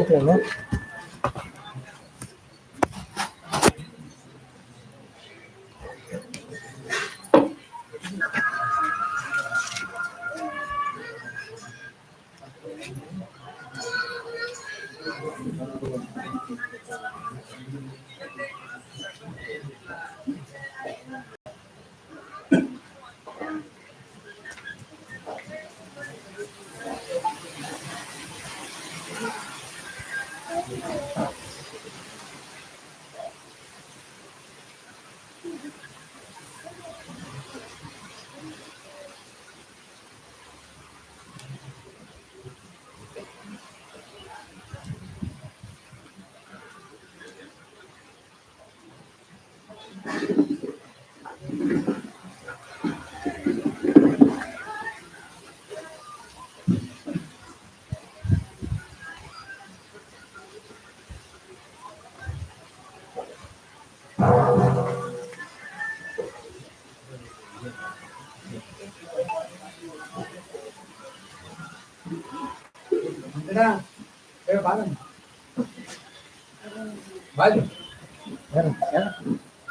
ఓకేనా na. Pero paano? Bali. Meron. Meron.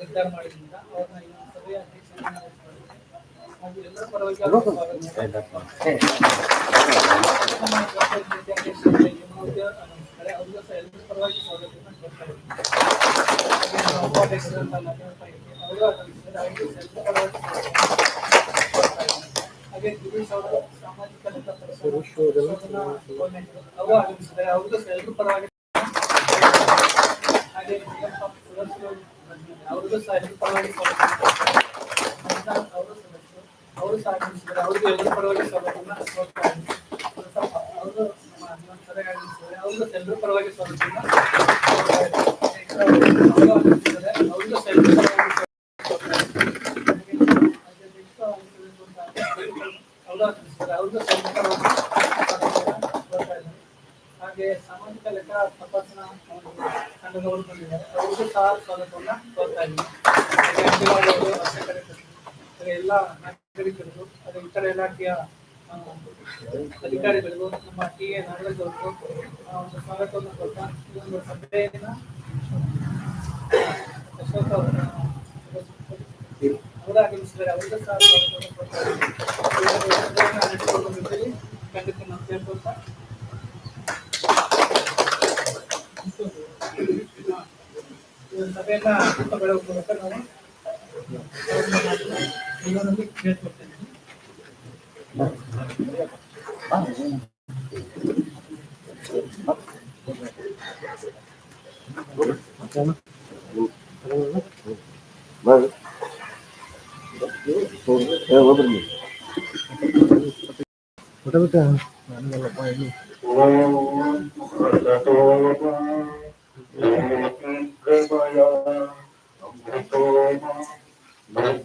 ನಿರ್ಧಾರ ಮಾಡಿದ್ರಿಂದ ಅವ್ರನ್ನ ಈ ಒಂದು ಸಭೆಯ ಅಧ್ಯಕ್ಷತೆ ಹಾಗೂ ಎಲ್ಲರ ಪರವಾಗಿ ಅವ್ರಿಗೆ ಸಹ ಪರವಾಗಿ ಅವರು ಅವ್ರಿಗೆ ಎಲ್ಲರ ಪರವಾಗಿ ಸ್ವಾಗತವನ್ನ ಅವರು ನಮ್ಮ ಹನುಮಂತ ಸರ್ ಆಗಮಿಸಿದ್ದಾರೆ ಅವ್ರಿಗೂ ಎಲ್ಲರ ಪರವಾಗಿ ಸ್ವಾಗತವನ್ನ ಅವ್ರಿಗೂ ಎಲ್ಲರ ಪರವಾಗಿ ಅವ್ರಿಗೂ ಹಾಗೆ ಸಾಮಾಜಿಕ ಲೆಕ್ಕ ತಪಾಸಣಾ ತಂಡದವರು ಬಂದಿದ್ದಾರೆ ಅವ್ರಿಗೂ ಸಹ ಸ್ವಾಗತವನ್ನ ಕೋರ್ತಾ ಎಲ್ಲ ನಾಗರಿಕರಿಗೂ ಅದೇ ಇತರ ಇಲಾಖೆಯ ಆ, ಅಧಿಕಾರಿಗಳಿಗೂ ನಮ್ಮ ಟಿ ಎ ನಾಗರಾಜ್ ಅವರಿಗೂ ಆ, ಒಂದು ಸ್ವಾಗತವನ್ನು ಕೊಡ್ತಾ ಈ ಒಂದು ಸಭೆಯನ್ನ ಅಶೋಕ್ ಅವರು ಅವರು ಆಗಮಿಸಿದ್ದಾರೆ ಅವರಿಗೂ ಸಹ ಸ್ವಾಗತವನ್ನು ಕೊಡ್ತಾ ಇದ್ದೀನಿ. ಈ ಒಂದು ಸಭೆಯನ್ನ ನಡೆಸಿಕೊಂಡು ಬಂದಿದ್ದೀರಿ. ಖಂಡಿತ ನಾವು ಕೇಳ್ಕೊಳ್ತಾ ಈ ಒಂದು ಸಭೆಯನ್ನ ಮುಕ್ತಗೊಳ್ಳುವ ಮೂಲಕ ನಾವು Thank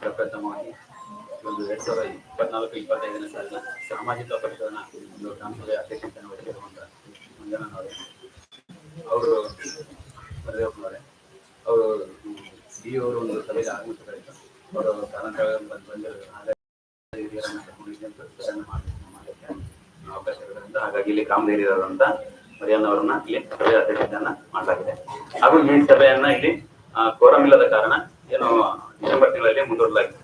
ಪ್ರಪ್ರಥಮವಾಗಿ ಒಂದು ಎರಡ್ ಸಾವಿರದ ಇಪ್ಪತ್ನಾಲ್ಕು ಇಪ್ಪತ್ತೈದನೇ ಸಾಲಿನ ಸಾಮಾಜಿಕ ಪರಿಶೋಧನಾ ಒಂದು ಗ್ರಾಮಸಭೆ ಅಧ್ಯಕ್ಷತೆಯನ್ನು ಅವರು ಮರದೇವಪ್ಪನವರೇ ಅವರು ಡಿ ಅವರು ಒಂದು ಸಭೆಗೆ ಆಗಮಿಸಬೇಕು ಹಾಗಾಗಿ ಇಲ್ಲಿ ಗ್ರಾಮದ ಮರಿಯನ್ ಅವರನ್ನ ಇಲ್ಲಿ ಸಭೆ ಅಧ್ಯಕ್ಷತೆಯನ್ನ ಮಾಡಲಾಗಿದೆ ಹಾಗೂ ಈ ಸಭೆಯನ್ನ ಇಲ್ಲಿ ಕೋರಂ ಇಲ್ಲದ ಕಾರಣ, ಏನು ಡಿಸೆಂಬರ್ ತಿಂಗಳಲ್ಲಿ ಮುಂದೂಡಲಾಗಿದೆ.